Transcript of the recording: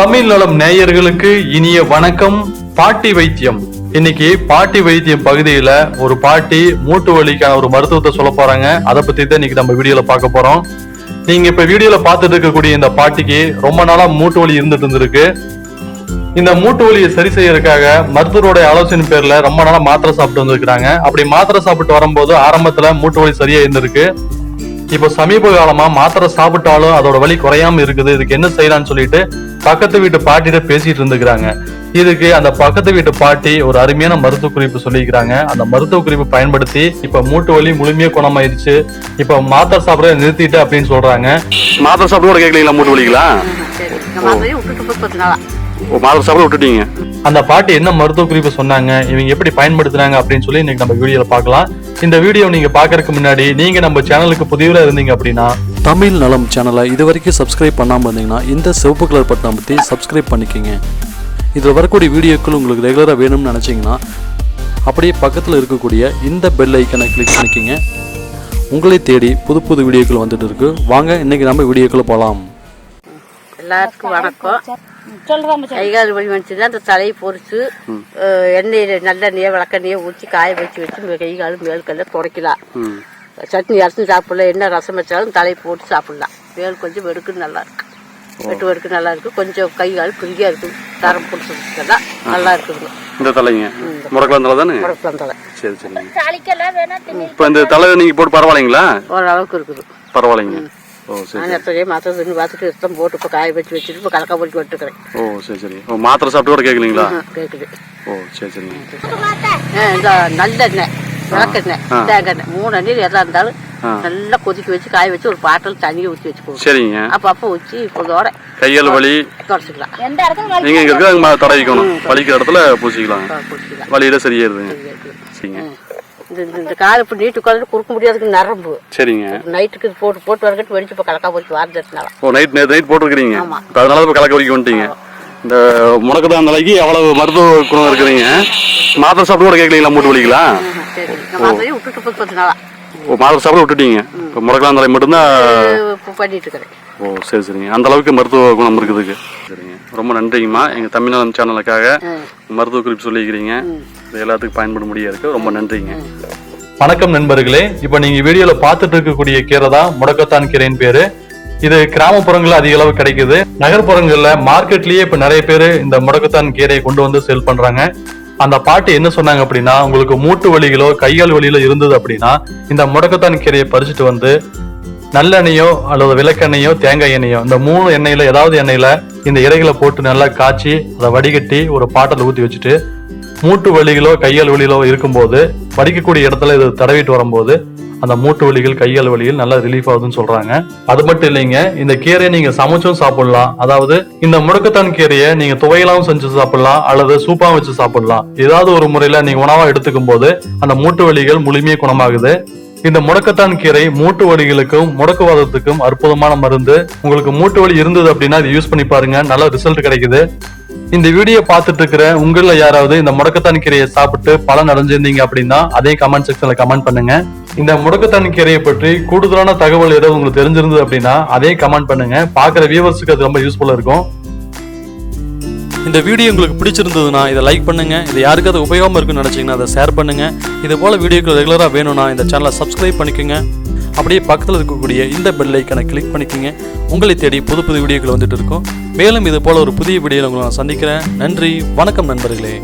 தமிழ் நலம் நேயர்களுக்கு இனிய வணக்கம். பாட்டி வைத்தியம். இன்னைக்கு பாட்டி வைத்தியம் பகுதியில ஒரு பாட்டி மூட்டு வலிக்கான ஒரு மருத்துவத்தை சொல்ல போறாங்க. அதை பத்தி தான் இன்னைக்கு நம்ம வீடியோல பார்க்க போறோம். நீங்க இப்ப வீடியோல பார்த்துட்டு இருக்கக்கூடிய இந்த பாட்டிக்கு ரொம்ப நாளா மூட்டு வலி இருந்துட்டு இருந்திருக்கு. இந்த மூட்டு வலியை சரி செய்யறதுக்காக மருத்துவரோட ஆலோசனை பேர்ல ரொம்ப நாளா மாத்திரை சாப்பிட்டு வந்திருக்கிறாங்க. அப்படி மாத்திரை சாப்பிட்டு வரும்போது ஆரம்பத்துல மூட்டு வலி சரியா இருந்திருக்கு. இப்போ சமீப காலமா மாத்திரை சாப்பிட்டாலும் அதோட வலி குறையாம இருக்குது இதுக்கு என்ன செய்யலாம்னு சொல்லிட்டு பக்கத்து வீட்டு பாட்டிட்ட பேசிட்டு இருந்துக்கிறாங்க. இதுக்கு அந்த பக்கத்து வீட்டு பாட்டி ஒரு அருமையான மருத்துவ குறிப்பு சொல்லிக்கிறாங்க அந்த மருத்துவ குறிப்பு பயன்படுத்தி இப்ப மூட்டு வலி முழுமையா குணமாயிருச்சு. இப்ப மாத்திரை சாப்பிட நிறுத்திட்டு அப்படின்னு சொல்றாங்க. மாத்திரை சாப்பிட கூட கேட்கலீங்களா மூட்டு வலிங்களா மாத்திரை சாப்பிட விட்டுட்டீங்க. அந்த பாட்டி என்ன மருத்துவ குறிப்பு சொன்னாங்க இவங்க எப்படி பயன்படுத்துனாங்க அப்படின்னு சொல்லி இன்னைக்கு நம்ம வீடியோல பார்க்கலாம். இந்த வீடியோ நீங்க பாக்குறதுக்கு முன்னாடி நீங்க நம்ம சேனலுக்கு புதியவரா இருந்தீங்க அப்படின்னா தமிழ் நலம் சேனலை இது வரைக்கும் சப்ஸ்கிரைப் பண்ணாமல் இருந்தீங்கன்னா இந்த சிவப்பு கலர் பட்டன் அமைத்தி சப்ஸ்கிரைப் பண்ணிக்கோங்க. இதில் வரக்கூடிய வீடியோக்கள் உங்களுக்கு ரெகுலராக வேணும்னு நினச்சிங்கன்னா அப்படியே பக்கத்தில் இருக்கக்கூடிய இந்த பெல் ஐக்கனை கிளிக் பண்ணிக்கோங்க. உங்களை தேடி புது புது வீடியோக்கள் வந்துட்டு இருக்கு. வாங்க இன்னைக்கு நம்ம வீடியோக்குள்ள போகலாம் எல்லாருக்கும் வணக்கம். சொல்றோம் கை கால் வலி வந்துச்சுன்னா அந்த தலையை பொறிச்சு எண்ணெயில் நல்லெண்ணெயை விளக்கெண்ணெயை ஊற்றி காய வச்சு வச்சு கை கால் மேல்கல்ல துடைக்கலாம். சட்னி அரைச்சி சாப்பிடலாம் என்ன ரசம் வச்சாலும் தலையை போட்டு சாப்பிடலாம். மேல் கொஞ்சம் வெடுக்குன்னு நல்லா இருக்கு. வெட்டு வெடுக்கு நல்லா இருக்கு. கொஞ்சம் கை கால் ஃப்ரீயாக இருக்குது தரம் பிடிச்சிருக்கலாம் நல்லா இருக்குதுங்க இந்த தலைங்க. முறக்கலாம் தலை தானே? முடக்கலாம் தலை. சரி திணி இப்போ இந்த தலை நீங்க போட்டு பரவாயில்லைங்களா? ஓரளவுக்கு இருக்குது. பரவாயில்லைங்க. சரி நான் எத்தனையோ மாத்திரை தின்னு பார்த்துட்டு ரத்தம் போட்டு இப்போ காய வச்சு வச்சுட்டு இப்போ கலக்கா போட்டு விட்டுக்கிறேன் ஓ சரி சரி. ஓ மாத்திரை சாப்பிட்டு கூட கேட்கலீங்களா? கேட்குது ஓ சரி சரிங்க ஆ, இந்த நல்லெண்ணெய் விளக்கெண்ணெய் தேங்காய் மூணு எண்ணெயில் எதா இருந்தாலும் நல்லா கொதிக்க வச்சு காய வச்சு ஒரு பாட்டில் தண்ணியை ஊற்றி வச்சுக்கோங்க சரிங்க. அப்போ அப்போ இப்போதோட கையால் வலி. குறைச்சிக்கலாம் எந்த இடத்துல வலி? நீங்க இங்க இருக்கிற அங்க தடவிக்கணும். வலிக்கிற இடத்துல பூசிக்கலாம். வலியில சரியாயிருதுங்க. சரிங்க. இந்த இந்த- கால் இப்போ நீட்டு உட்காந்து கொடுக்க முடியாதுக்கு நரம்பு. சரிங்க. நைட்டுக்கு இது போட்டு போட்டு வரக்கட்டு வெடிச்சு இப்போ கலக்கா போட்டு வாரதுனால ஓ நைட் நைட் போட்டுருக்கிறீங்க? அதனால இப்போ கலக்க வலிக்கு வந்துட்டீங்க. இந்த முடக்கதான் தலைக்கு அவ்வளவு மருத்துவ குணம் இருக்கிறீங்க மாத்திரை சாப்பிட்டு கூட கேட்கலீங்களா? மூட்டு வலிங்களா விட்டுட்டு போய் பத்து நாளா. ஓ மாத்திரை சாப்பிட விட்டுட்டீங்க. இப்போ முடக்கலாம் தலை மட்டும்தான் பண்ணிட்டு இருக்கிறேன். ஓ சரி சரிங்க. அந்த அளவுக்கு மருத்துவ குணம் இருக்குதுக்கு. சரிங்க. ரொம்ப நன்றிங்கம்மா. எங்கள் தமிழ்நாடு சேனலுக்காக மருத்துவ குறிப்பு சொல்லிக்கிறீங்க இது எல்லாத்துக்கும் பயன்பட முடியா இருக்கு. ரொம்ப நன்றிங்க. வணக்கம் நண்பர்களே. இப்ப நீங்க வீடியோல பார்த்துட்டு இருக்கக்கூடிய கீரை தான் முடக்கத்தான் கீரைன்னு பேரு. இது கிராமப்புறங்கள்ல அதிக அளவு கிடைக்குது. நகர்ப்புறங்கள்ல மார்க்கெட்லயே இப்ப நிறைய பேர் இந்த முடக்கத்தான் கீரையை கொண்டு வந்து சேல் பண்றாங்க. அந்த பாட்டி என்ன சொன்னாங்க அப்படின்னா உங்களுக்கு மூட்டு வலிகளோ கைகால் வலியிலோ இருந்தது அப்படின்னா இந்த முடக்கத்தான் கீரையை பறிச்சுட்டு வந்து நல்லெண்ணெயோ அல்லது விளக்கெண்ணெயோ தேங்காய் எண்ணெயோ இந்த மூணு எண்ணெயில ஏதாவது எண்ணெயில இந்த இறைகளை போட்டு நல்லா காய்ச்சி அதை வடிகட்டி ஒரு பாட்டில் ஊற்றி வச்சுட்டு மூட்டு வலிகளோ கையால் வலிகளோ இருக்கும்போது வடிக்கக்கூடிய இடத்துல இது தடவிட்டு வரும்போது அந்த மூட்டு வலிகள் கையால் வலிகள் நல்லா ரிலீஃப் ஆகுதுன்னு சொல்றாங்க. அது மட்டும் இல்லைங்க இந்த கீரையை நீங்க சமைச்சும் சாப்பிடலாம். அதாவது இந்த முடக்கத்தான் கீரையை நீங்க துவையெல்லாம் செஞ்சு சாப்பிடலாம் அல்லது சூப்பாக வச்சு சாப்பிடலாம். ஏதாவது ஒரு முறையில நீங்க உணவா எடுத்துக்கும் போது அந்த மூட்டு வலிகள் முழுமையே குணமாகுது. இந்த முடக்கத்தான் கீரை மூட்டு வலிகளுக்கும் முடக்குவாதத்துக்கும் அற்புதமான மருந்து. உங்களுக்கு மூட்டு வலி இருந்தது அப்படின்னா இது யூஸ் பண்ணி பாருங்க. நல்ல ரிசல்ட் கிடைக்குது. இந்த வீடியோ பார்த்துட்டு இருக்கிற உங்களில் யாராவது இந்த முடக்கத்தான் கீரையை சாப்பிட்டு பலன் அடைஞ்சிருந்தீங்க அப்படின்னா அதே கமெண்ட் செக்ஷன்ல கமெண்ட் பண்ணுங்க. இந்த முடக்கத்தான் கீரையை பற்றி கூடுதலான தகவல் ஏதாவது உங்களுக்கு தெரிஞ்சிருந்தது அப்படின்னா அதே கமெண்ட் பண்ணுங்க. பாக்குற வியூவர்ஸுக்கு அது ரொம்ப யூஸ்ஃபுல்லா இருக்கும். இந்த வீடியோ உங்களுக்கு பிடிச்சிருந்ததுன்னா இதை லைக் பண்ணுங்க. இது யாருக்காவது உபயோகமாக இருக்குன்னு நினச்சிங்கன்னா அதை ஷேர் பண்ணுங்க. இது போல வீடியோக்கள் ரெகுலராக வேணும்னா இந்த சேனலை சப்ஸ்கிரைப் பண்ணிக்கோங்க. அப்படியே பக்கத்தில் இருக்கக்கூடிய இந்த பெல் ஐக்கனை கிளிக் பண்ணிக்கோங்க. உங்களை தேடி புது புது வீடியோக்கள் வந்துட்டு இருக்கும். மேலும் இது போல ஒரு புதிய வீடியோவில் உங்களை நான் சந்திக்கிறேன். நன்றி வணக்கம் நண்பர்களே.